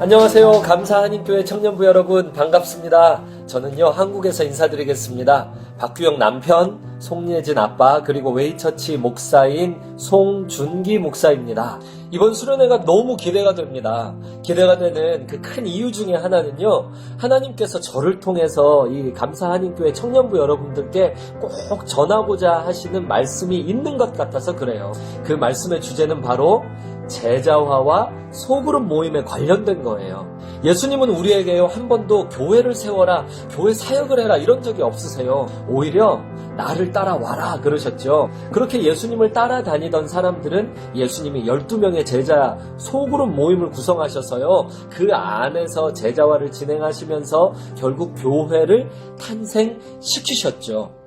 안녕하세요. 감사 한인교회 청년부 여러분 반갑습니다. 저는요 한국에서 인사드리겠습니다. 박규영 남편, 송예진 아빠 그리고 웨이처치 목사인 송준기 목사입니다. 이번 수련회가 너무 기대가 됩니다. 기대가 되는 그 큰 이유 중에 하나는요 하나님께서 저를 통해서 이 감사 한인교회 청년부 여러분들께 꼭 전하고자 하시는 말씀이 있는 것 같아서 그래요. 그 말씀의 주제는 바로 제자화와 소그룹 모임에 관련된 거예요. 예수님은 우리에게요, 한 번도 교회를 세워라, 교회 사역을 해라, 이런 적이 없으세요. 오히려 나를 따라와라, 그러셨죠. 그렇게 예수님을 따라다니던 사람들은 예수님이 12명의 제자 소그룹 모임을 구성하셔서요, 그 안에서 제자화를 진행하시면서 결국 교회를 탄생시키셨죠.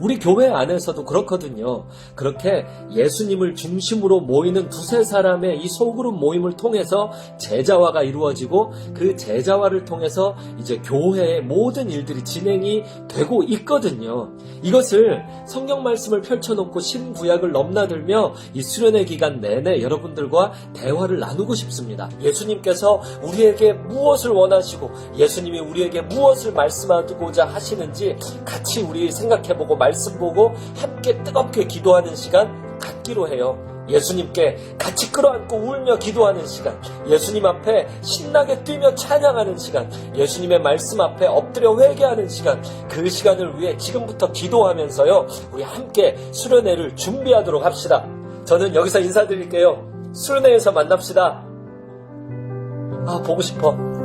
우리 교회 안에서도 그렇거든요. 그렇게 예수님을 중심으로 모이는 두세 사람의 이 소그룹 모임을 통해서 제자화가 이루어지고 그 제자화를 통해서 이제 교회의 모든 일들이 진행이 되고 있거든요. 이것을 성경 말씀을 펼쳐놓고 신구약을 넘나들며 이 수련회 기간 내내 여러분들과 대화를 나누고 싶습니다. 예수님께서 우리에게 무엇을 원하시고 예수님이 우리에게 무엇을 말씀하고자 하시는지 같이 우리 생각해보고 말씀 보고 함께 뜨겁게 기도하는 시간 갖기로 해요. 예수님께 같이 끌어안고 울며 기도하는 시간, 예수님 앞에 신나게 뛰며 찬양하는 시간, 예수님의 말씀 앞에 엎드려 회개하는 시간, 그 시간을 위해 지금부터 기도하면서요, 우리 함께 수련회를 준비하도록 합시다. 저는 여기서 인사드릴게요. 수련회에서 만납시다. 아, 보고 싶어.